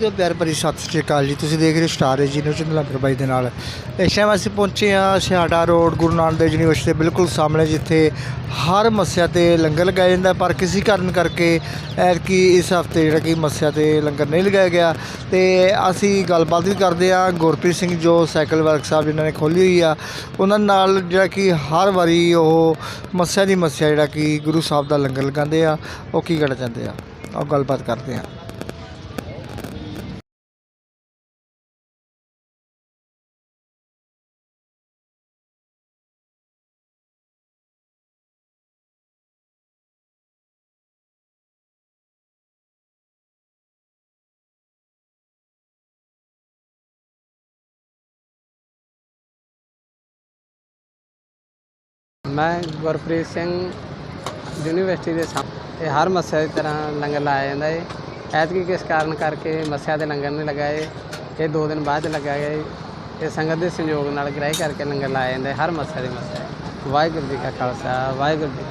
ਜੋ ਪਿਆਰ ਭਰੀ ਸਤਿ ਸ਼੍ਰੀ ਅਕਾਲ ਜੀ। ਤੁਸੀਂ ਦੇਖ ਰਹੇ ਹੋ ਸਟਾਰ ਏਜੀ ਨਿਊਜ਼ ਨਲੰਬਰ ਬਾਈ ਦੇ ਨਾਲ। ਇਸ ਟਾਈਮ ਅਸੀਂ ਪਹੁੰਚੇ ਹਾਂ ਛਿਹਾਟਾ ਰੋਡ, ਗੁਰੂ ਨਾਨਕ ਦੇਵ ਯੂਨੀਵਰਸਿਟੀ ਦੇ ਬਿਲਕੁਲ ਸਾਹਮਣੇ, ਜਿੱਥੇ ਹਰ ਮੱਸਿਆ ਤੇ ਲੰਗਰ ਲਗਾਇਆ ਜਾਂਦਾ। ਪਰ ਕਿਸੇ ਕਾਰਨ ਕਰਕੇ ਐਤਕੀ ਇਸ ਹਫ਼ਤੇ ਜਿਹੜਾ ਕਿ ਮੱਸਿਆ ਤੇ ਲੰਗਰ ਨਹੀਂ ਲਗਾਇਆ ਗਿਆ। ਤੇ ਅਸੀਂ ਗੱਲਬਾਤ ਵੀ ਕਰਦੇ ਹਾਂ। ਗੁਰਪ੍ਰੀਤ ਸਿੰਘ ਜੋ ਸਾਈਕਲ ਵਰਕਸ਼ਾਪ ਜਿਨ੍ਹਾਂ ਨੇ ਖੋਲ੍ਹੀ ਹੋਈ ਆ, ਉਹਨਾਂ ਨਾਲ ਜਿਹੜਾ ਕਿ ਹਰ ਵਾਰੀ ਉਹ ਮੱਸਿਆ ਦੀ ਮੱਸਿਆ ਜਿਹੜਾ ਕਿ ਗੁਰੂ ਸਾਹਿਬ ਦਾ ਲੰਗਰ ਲਗਾਉਂਦੇ ਆ। ਉਹ ਕੀ ਕਹਿਣਾ ਚਾਹੁੰਦੇ ਆ? ਉਹ ਗੱਲਬਾਤ ਕਰਦੇ ਆ ਮੈਂ ਗੁਰਪ੍ਰੀਤ ਸਿੰਘ ਯੂਨੀਵਰਸਿਟੀ ਦੇ ਸਾਹਮਣੇ ਹਰ ਮੱਸਿਆ ਦੀ ਤਰ੍ਹਾਂ ਲੰਗਰ ਲਾਇਆ ਜਾਂਦਾ ਏ। ਐਤਕੀ ਕਿਸ ਕਾਰਨ ਕਰਕੇ ਮੱਸਿਆ ਦੇ ਲੰਗਰ ਨਹੀਂ ਲਗਾਏ? ਇਹ ਦੋ ਦਿਨ ਬਾਅਦ ਲਗਾਇਆ ਗਿਆ ਇਹ ਸੰਗਤ ਦੇ ਸਹਿਯੋਗ ਨਾਲ ਗ੍ਰਹਿ ਕਰਕੇ ਲੰਗਰ ਲਾਇਆ ਜਾਂਦਾ ਹਰ ਮੱਸਿਆ ਦੇ ਮੱਸਿਆ ਵਾਹਿਗੁਰੂ ਜੀ ਕਾ ਖਾਲਸਾ, ਵਾਹਿਗੁਰੂ ਜੀ